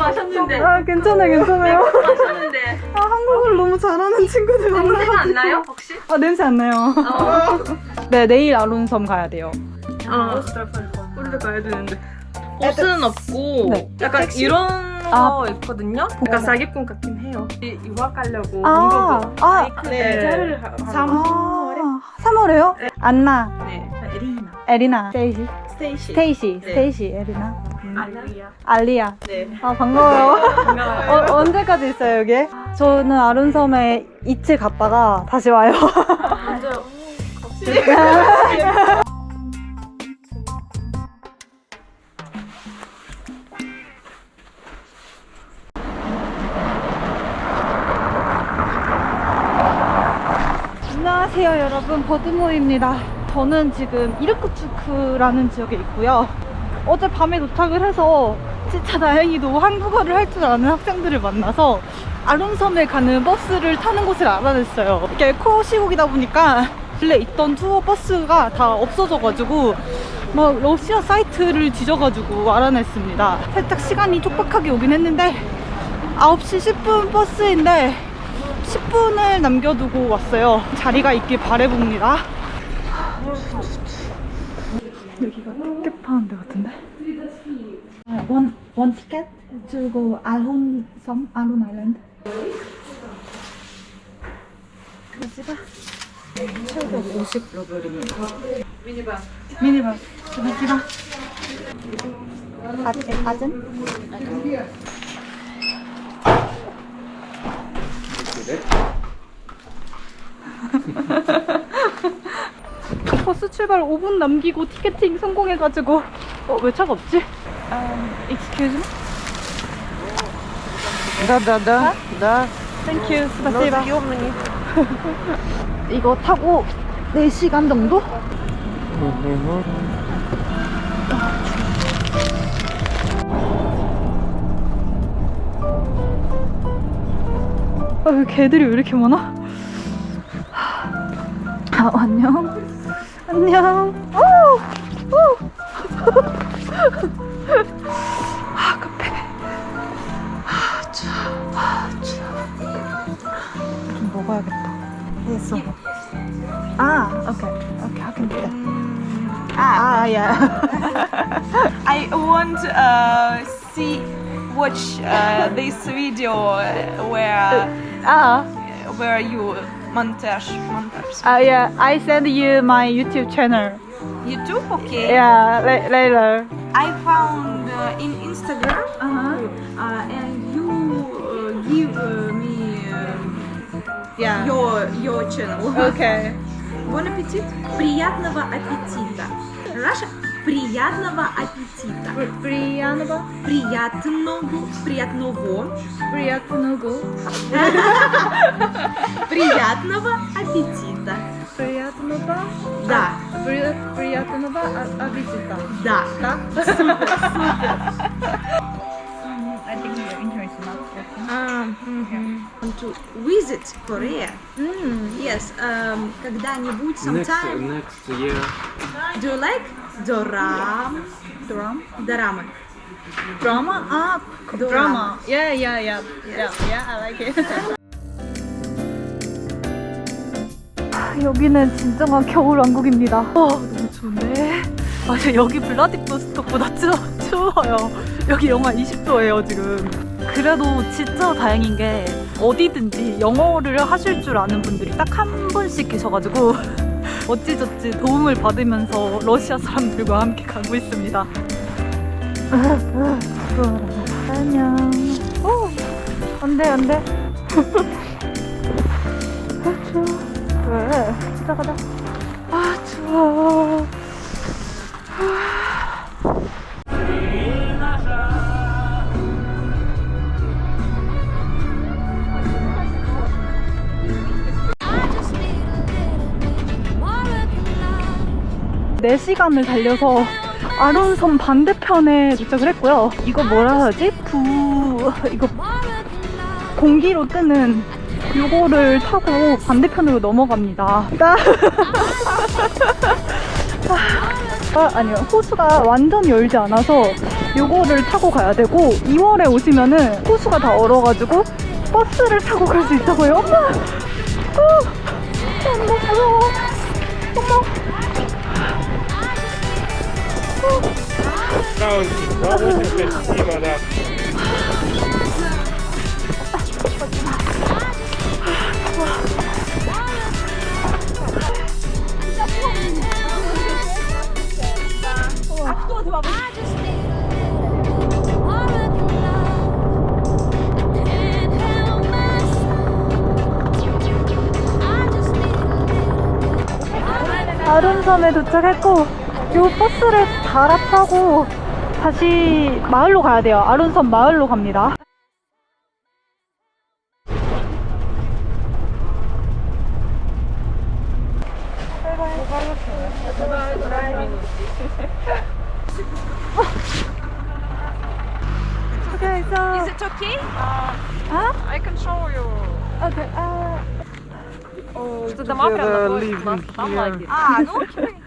마셨는데. 아 괜찮아요 괜찮아요 마셨는데. 아 한국어를 너무 잘하는 친구들 냄새가 만나가지고 안 나요 혹시? 아 냄새 안 나요 어. 네 내일 아론섬 가야 돼요 어. 우리도 가야 되는데. 옷은 없고 네. 약간 이런 아. 거 있거든요. 약간 사기꾼 같긴 해요. 이- 유학 가려고 아, 한국으로 아, 네. 네. 삼아 3월에요? 안나 네. 에리나. 에리나 스테이시 스테이시. 스테이시 네. 스테이시 에리나 알리야. 알리아 네. 아 반가워요 반가워요. 어, 언제까지 있어요 여기? 저는 아론섬에 이틀 갔다가 다시 와요 먼저 안녕하세요 여러분 버드모입니다 저는 지금 이르쿠츠크라는 지역에 있고요 어제 밤에 도착을 해서 진짜 다행히도 한국어를 할 줄 아는 학생들을 만나서 아론섬에 가는 버스를 타는 곳을 알아냈어요 이게 코어 시국이다 보니까 원래 있던 투어 버스가 다 없어져가지고 막 러시아 사이트를 뒤져가지고 알아냈습니다 살짝 시간이 촉박하게 오긴 했는데 9시 10분 버스인데 10분을 남겨두고 왔어요. 자리가 있길 바래봅니다. 여기가 택택 파는 데 같은데? 원, 원 티켓 go 알혼 섬, 알혼 아일랜드. 그지가 최고 50 러블입니다. 미니바. 미니바. 그지가 아진? 아진? 버스 출발 5분 남기고 티켓팅 성공해가지고 어 왜 차가 없지? Um, excuse me? Да, да, да, да. Thank you. 스파시바. съемные. 이거 타고 4시간 정도? 아, 왜 개들이 왜 이렇게 많아? 아, 안녕. 안녕. 오! 오! 아, 카페. 아, 추워. 아, 추워. 좀 먹어야겠다. 됐어. 아, 오케이. 오케이, 하겠다. 아, 아, 야. I want uh, see watch uh, this video uh, where 아, where you montage montage 아, yeah. I send you my YouTube channel. YouTube okay Yeah, la- later. I found uh, in Instagram Uh-huh. uh, and you uh, give uh, me uh, Yeah. your your channel Okay. Bon appetit приятного аппетита Russia приятного аппетита Приятного, приятного приятного приятного, приятного аппетита приятного, да при- приятного а- аппетита. да Да? I think you're international. Um, want to visit Korea. Mm. Yes, um, когда-нибудь, Next, sometime. next year. Do you like Drama? Ah, Drama. drama. Yeah, yeah, yeah. Yeah, yeah, I like it. 여기는 진정한 겨울왕국입니다. 와, 너무 좋네. 아, 저 여기 블라디보스톡보다 추, 추워요. 여기 영하 20도예요, 지금. 그래도 진짜 다행인 게 어디든지 영어를 하실 줄 아는 분들이 딱 한 분씩 계셔가지고 어찌저찌 도움을 받으면서 러시아 사람들과 함께 가고 있습니다. 안녕. 오, 안 돼, 안 돼. 아, 추워. 왜? 가자, 가자. 아, 추워. 네 시간을 달려서 아론섬 반대편에 도착을 했고요. 이거 뭐라 하지? 부 이거 공기로 뜨는 요거를 타고 반대편으로 넘어갑니다. 나 아, 아니요. 호수가 완전 열지 않아서 요거를 타고 가야 되고 2월에 오시면은 호수가 다 얼어가지고 버스를 타고 갈 수 있다고요. 엄마! 어, 엄마 무서워. 엄마. Need a little 아름섬에 도착했고 요 버스를 갈아타고 다시 마을로 가야 돼요. 아름섬 마을로 갑니다. Okay, so Is it okay? Huh? I can show you. okay, uh, Что дома прям напротив нас, там лагерь. Ah, no, okay, okay.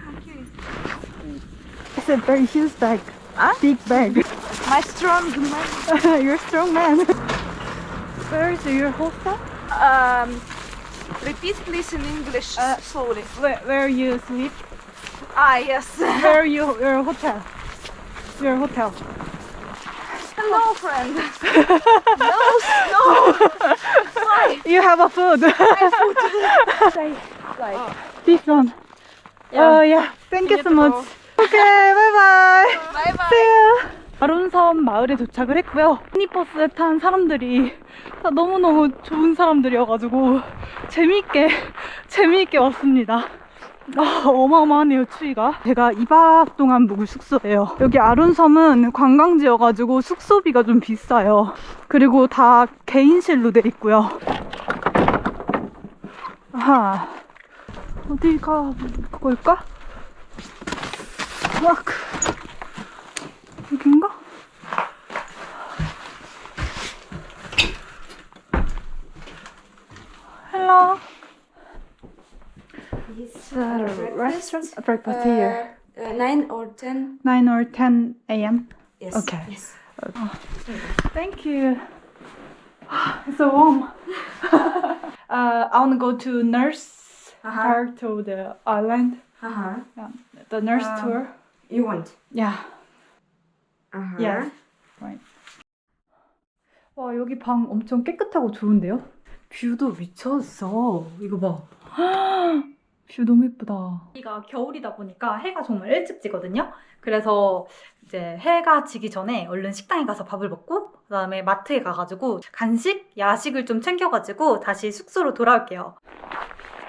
It's a very huge bag. Big bag. My strong man. You're a strong man. Where is your hostel? Um, repeat please in English Uh, slowly. Where, where you sleep? Ah, yes. Where you your hotel? Your hotel. Hello, friend. No, no. Why? You have a food. This one. Oh yeah. Thank you so much. Bye bye. See you. 아론섬 마을에 도착을 했고요. 미니버스에 탄 사람들이 다 너무너무 좋은 사람들이어가지고 재미있게 재미있게 왔습니다. 아, 어마어마하네요 추위가 제가 2박 동안 묵을 숙소예요 여기 아론섬은 관광지여가지고 숙소비가 좀 비싸요 그리고 다 개인실로 돼 있고요 아하 어디가 그걸까? 막 여긴가? Hello. Yes. Uh, restaurant breakfast here. Uh, nine or ten. 9 or 10 a.m. Yes. Okay. Yes. Thank you. It's so warm. uh, I want to go to nurse part of the island. Uh huh. Yeah, the nurse Um, tour. You want? Yeah. Uh huh. Yeah. Right. 와 여기 방 엄청 깨끗하고 좋은데요? 뷰도 미쳤어. 이거 봐. 뷰 너무 예쁘다. 여기가 겨울이다 보니까 해가 정말 일찍 지거든요. 그래서 이제 해가 지기 전에 얼른 식당에 가서 밥을 먹고 그다음에 마트에 가가지고 간식, 야식을 좀 챙겨가지고 다시 숙소로 돌아올게요.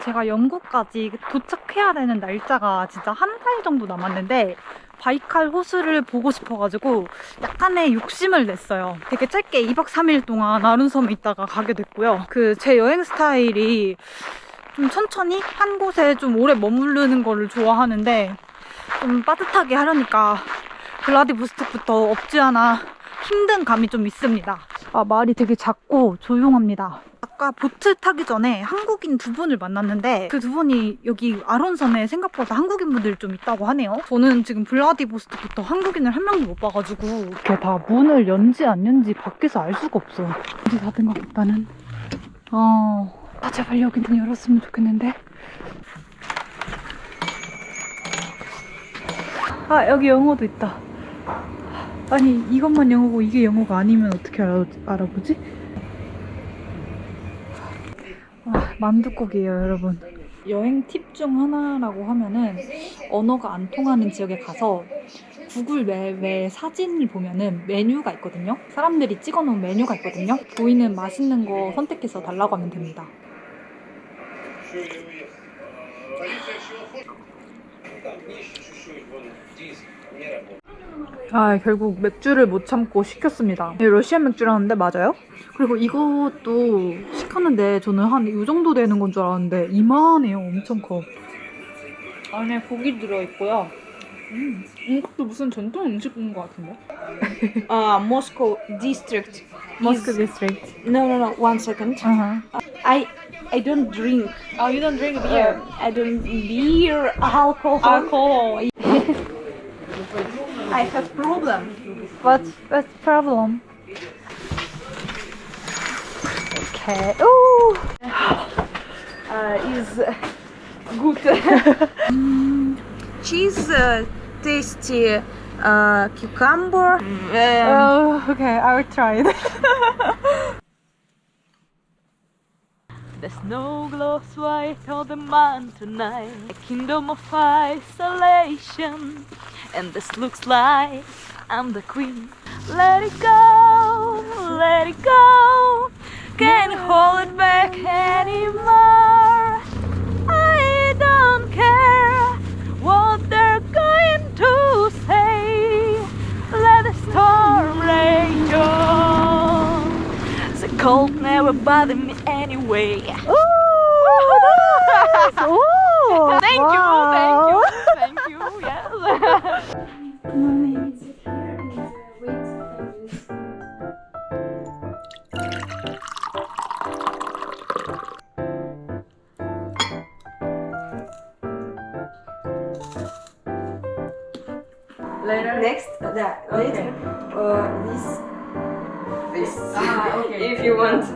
제가 영국까지 도착해야 되는 날짜가 진짜 한 달 정도 남았는데 바이칼 호수를 보고 싶어가지고 약간의 욕심을 냈어요. 되게 짧게 2박 3일 동안 아룬섬에 있다가 가게 됐고요. 그 제 여행 스타일이 좀 천천히 한 곳에 좀 오래 머무르는 거를 좋아하는데 좀 빠듯하게 하려니까 블라디보스톡부터 없지 않아 힘든 감이 좀 있습니다. 아, 마을이 되게 작고 조용합니다. 아까 보트 타기 전에 한국인 두 분을 만났는데 그 두 분이 여기 아론섬에 생각보다 한국인 분들이 좀 있다고 하네요. 저는 지금 블라디보스톡부터 한국인을 한 명도 못 봐가지고 이렇게 다 문을 연지 안 연지 밖에서 알 수가 없어. 어디 닫은 것 같다는. 어, 아, 제발 여기는 열었으면 좋겠는데. 아, 여기 영어도 있다. 아니, 이것만 영어고 이게 영어가 아니면 어떻게 알아, 알아보지? 아, 만두국이에요, 여러분. 여행 팁 중 하나라고 하면은 언어가 안 통하는 지역에 가서 구글 맵에 사진을 보면은 메뉴가 있거든요. 사람들이 찍어놓은 메뉴가 있거든요. 보이는 맛있는 거 선택해서 달라고 하면 됩니다. 아 결국 맥주를 못 참고 시켰습니다. 이 러시아 맥주라는데 맞아요? 그리고 이것도 시켰는데 저는 한 이 정도 되는 건 줄 알았는데 이만해요. 엄청 커. 안에 고기 들어있고요. 음, 이것도 무슨 전통 음식인 것 같은데? Uh, Moscow district. 머스크 is- 디스트릭트. No, no, no. One second. Uh-huh. I I don't drink. Oh, you don't drink Uh, I don't beer, alcohol. alcohol. I have problem. What's what's problem? Okay. Ooh. Uh, is good. Cheese, uh, tasty uh, cucumber. Oh, okay. I will try it. The snow glows white on the mountain tonight, a kingdom of isolation. And this looks like I'm the queen. Let it go, let it go. Can't hold it back anymore. I don't care what they're going to say. Let the storm rage on. The cold never bothered me anyway. Ooh, Thank wow. you, thank you, thank you, yes. Later. Next, uh, that later. Uh, this. This. Ah, okay. if you want.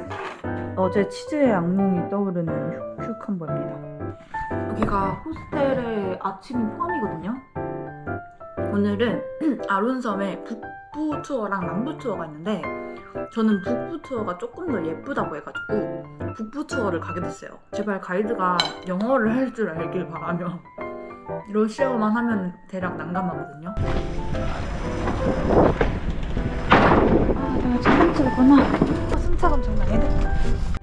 어제 치즈의 악몽이 떠오르는 큐컴버입니다. 여기가 호스텔의 아침이 포함이거든요. 오늘은 아룬섬에 북부 투어랑 남부 투어가 있는데 저는 북부 투어가 조금 더 예쁘다고 해가지고 북부 투어를 가게 됐어요. 제발 가이드가 영어를 할 줄 알길 바라며 러시아어만 하면 대략 난감하거든요. 아, 내가 첫 번째구나. 승차감 장난 아닌데?